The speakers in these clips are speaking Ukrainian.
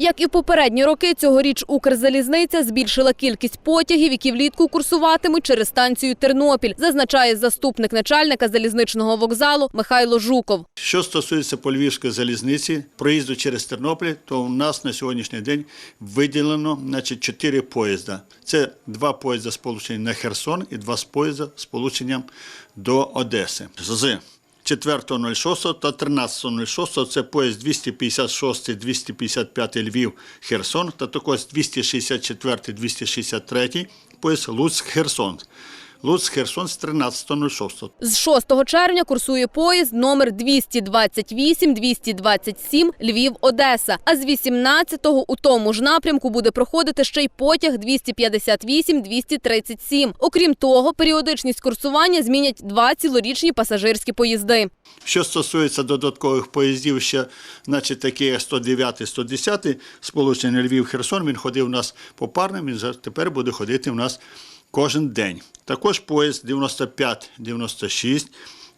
Як і в попередні роки, цьогоріч Укрзалізниця збільшила кількість потягів, які влітку курсуватимуть через станцію Тернопіль, зазначає заступник начальника залізничного вокзалу Михайло Жуков. Що стосується по Львівської залізниці, проїзду через Тернопіль, то у нас на сьогоднішній день виділено значить, 4 поїзда. Це два поїзда сполучені на Херсон і два поїзда сполученням до Одеси. З 4.06 та 13.06 це поїзд 256, 255 Львів, Херсон та також 264, 263 поїзд Луцьк, Херсон. Луцьк, Херсон з 13.06. З 6 червня курсує поїзд номер 228-227 Львів-Одеса. А з 18-го у тому ж напрямку буде проходити ще й потяг 258-237. Окрім того, періодичність курсування змінять два цілорічні пасажирські поїзди. Що стосується додаткових поїздів, ще, значить, такі як 109 110 сполучення Львів-Херсон, він ходив у нас попарним, він тепер буде ходити у нас кожен день. Також поїзд 95-96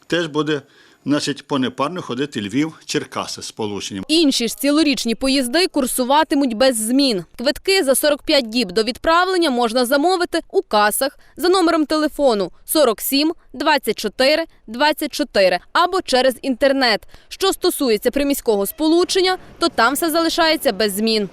теж буде, значить, по непарно ходити Львів-Черкаси сполученням. Інші ж цілорічні поїзди курсуватимуть без змін. Квитки за 45 діб до відправлення можна замовити у касах за номером телефону 47 24 24 або через інтернет. Що стосується приміського сполучення, то там все залишається без змін.